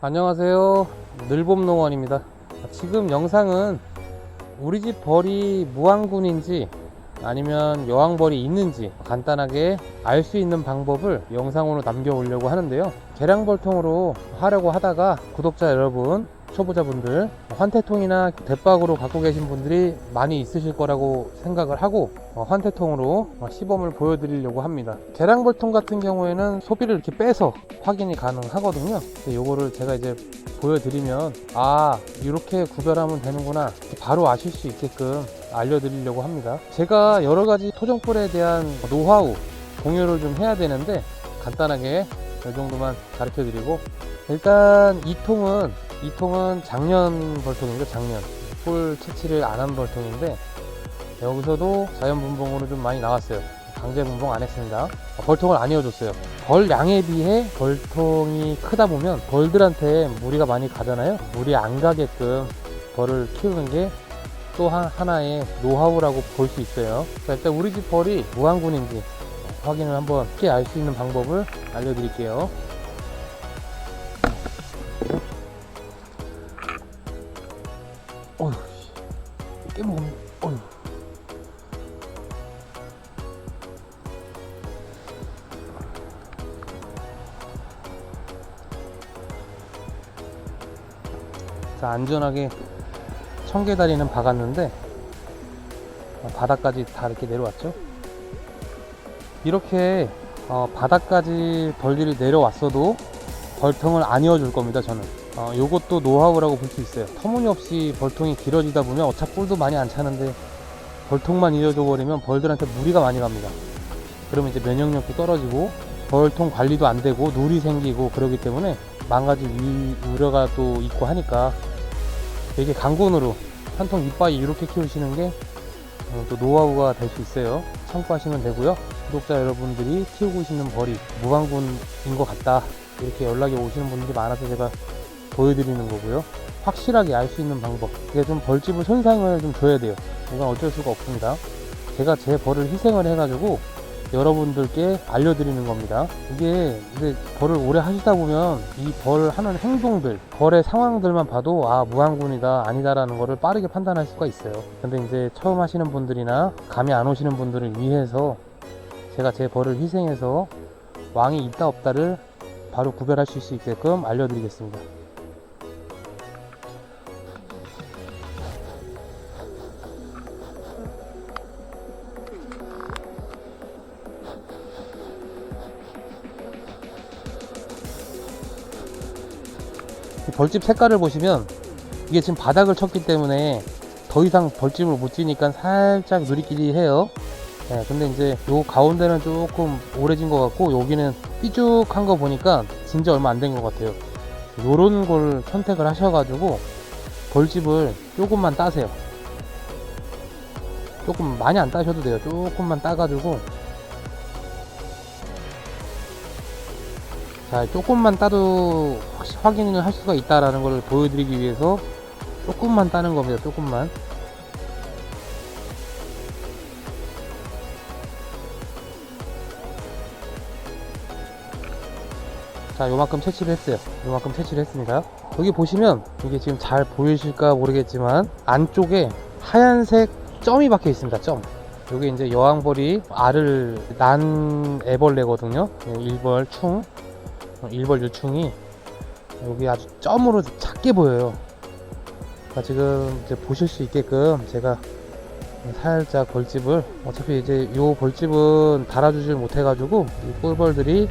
안녕하세요. 늘봄농원입니다. 지금 영상은 우리 집 벌이 무항군인지 아니면 여왕벌이 있는지 간단하게 알 수 있는 방법을 영상으로 남겨 오려고 하는데요. 계량벌통으로 하려고 하다가 구독자 여러분, 초보자분들 환태통이나 대박으로 갖고 계신 분들이 많이 있으실 거라고 생각을 하고 어, 환태통으로 어, 시범을 보여드리려고 합니다. 계량벌통 같은 경우에는 소비를 이렇게 빼서 확인이 가능하거든요. 요거를 제가 이제 보여드리면 아 이렇게 구별하면 되는구나 바로 아실 수 있게끔 알려드리려고 합니다. 제가 여러 가지 토종벌에 대한 노하우 공유를 좀 해야 되는데 간단하게 이 정도만 가르쳐 드리고 일단 이 통은 이 통은 작년 벌통이죠 작년. 꿀 채취를 안 한 벌통인데 여기서도 자연 분봉으로 좀 많이 나왔어요. 강제 분봉 안 했습니다. 벌통을 안 이어줬어요. 벌 양에 비해 벌통이 크다 보면 벌들한테 무리가 많이 가잖아요. 무리 안 가게끔 벌을 키우는 게 또 하나의 노하우라고 볼 수 있어요. 자, 일단 우리 집 벌이 무항군인지 확인을 한번 쉽게 알 수 있는 방법을 알려드릴게요 깨먹으면, 어휴. 자, 안전하게 청개다리는 박았는데, 어, 바닥까지 다 이렇게 내려왔죠? 이렇게 어, 바닥까지 벌들이 내려왔어도 벌통을 안 이어줄 겁니다, 저는. 어, 요것도 노하우라고 볼 수 있어요. 터무니없이 벌통이 길어지다 보면 어차피 꿀도 많이 안 차는데 벌통만 이어줘 버리면 벌들한테 무리가 많이 갑니다. 그러면 이제 면역력도 떨어지고 벌통 관리도 안 되고 누리 생기고 그러기 때문에 망가질 위- 우려가 또 있고 하니까 이게 강군으로 한 통 이빠이 이렇게 키우시는 게 어, 또 노하우가 될 수 있어요. 참고하시면 되고요. 구독자 여러분들이 키우고 계시는 벌이 무방군인 것 같다. 이렇게 연락이 오시는 분들이 많아서 제가 보여드리는 거고요. 확실하게 알 수 있는 방법. 이게 좀 벌집을 손상을 좀 줘야 돼요. 이건 어쩔 수가 없습니다. 제가 제 벌을 희생을 해가지고 여러분들께 알려드리는 겁니다. 이게 이제 벌을 오래 하시다 보면 이 벌 하는 행동들, 벌의 상황들만 봐도 아 무항군이다 아니다라는 거를 빠르게 판단할 수가 있어요. 근데 이제 처음 하시는 분들이나 감이 안 오시는 분들을 위해서 제가 제 벌을 희생해서 왕이 있다 없다를 바로 구별하실 수 있게끔 알려드리겠습니다. 벌집 색깔을 보시면 이게 지금 바닥을 쳤기 때문에 더 이상 벌집을 못 지니까 살짝 누리끼리 해요. 네, 근데 이제 요 가운데는 조금 오래진 것 같고 여기는 삐죽한 거 보니까 진짜 얼마 안 된 것 같아요. 요런 걸 선택을 하셔가지고 벌집을 조금만 따세요. 조금 많이 안 따셔도 돼요. 조금만 따가지고 자 조금만 따도 확- 확인을 할 수가 있다라는 걸 보여드리기 위해서 조금만 따는 겁니다. 조금만. 자 요만큼 채취를 했어요 요만큼 채취를 했습니다 여기 보시면 이게 지금 잘 보이실까 모르겠지만 안쪽에 하얀색 점이 박혀 있습니다 점 요게 이제 여왕벌이 알을 난 애벌레거든요 네, 일벌 충 어, 일벌 유충이 여기 아주 점으로 작게 보여요 자, 지금 이제 보실 수 있게끔 제가 살짝 벌집을 어차피 이제 요 벌집은 달아주질 못해 가지고 이 꿀벌들이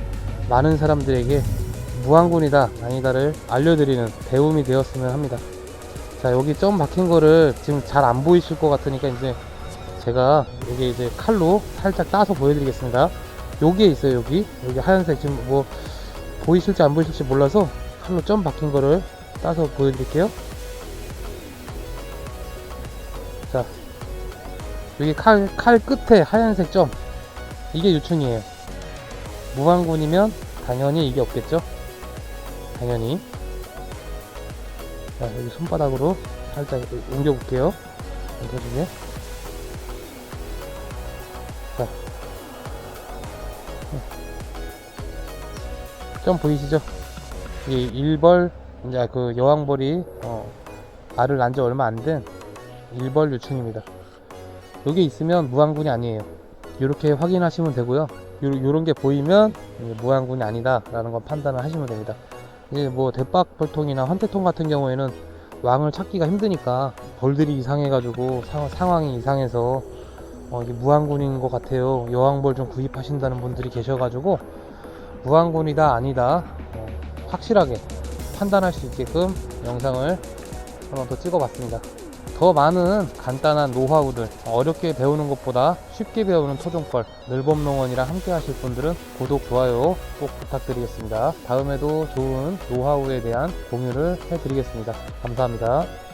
많은 사람들에게 무항군이다 아니다를 알려드리는 배움이 되었으면 합니다. 자 여기 점 박힌 거를 지금 잘 안 보이실 것 같으니까 이제 제가 여기 이제 칼로 살짝 따서 보여드리겠습니다. 여기에 있어요 여기 여기 하얀색 지금 뭐 보이실지 안 보이실지 몰라서 칼로 점 박힌 거를 따서 보여드릴게요. 자 여기 칼, 칼 끝에 하얀색 점 이게 유충이에요. 무항군이면 당연히 이게 없겠죠? 당연히. 자, 여기 손바닥으로 살짝 옮겨 볼게요. 옮겨주게. 자. 점 보이시죠? 이게 1벌, 이제 그 여왕벌이 어, 알을 낳은 지 얼마 안 된 일벌 유충입니다. 여기 있으면 무항군이 아니에요. 이렇게 확인하시면 되고요. 요, 요런 게 보이면 무항군이 아니다라는 걸 판단을 하시면 됩니다. 이제 뭐 대박벌통이나 환태통 같은 경우에는 왕을 찾기가 힘드니까 벌들이 이상해가지고 상, 상황이 이상해서 어, 이게 무항군인 것 같아요. 여왕벌 좀 구입하신다는 분들이 계셔가지고 무항군이다 아니다 어, 확실하게 판단할 수 있게끔 영상을 한번 더 찍어봤습니다. 더 많은 간단한 노하우들 어렵게 배우는 것보다 쉽게 배우는 토종벌 늘봄농원이랑 함께 하실 분들은 구독 좋아요 꼭 부탁드리겠습니다. 다음에도 좋은 노하우에 대한 공유를 해드리겠습니다. 감사합니다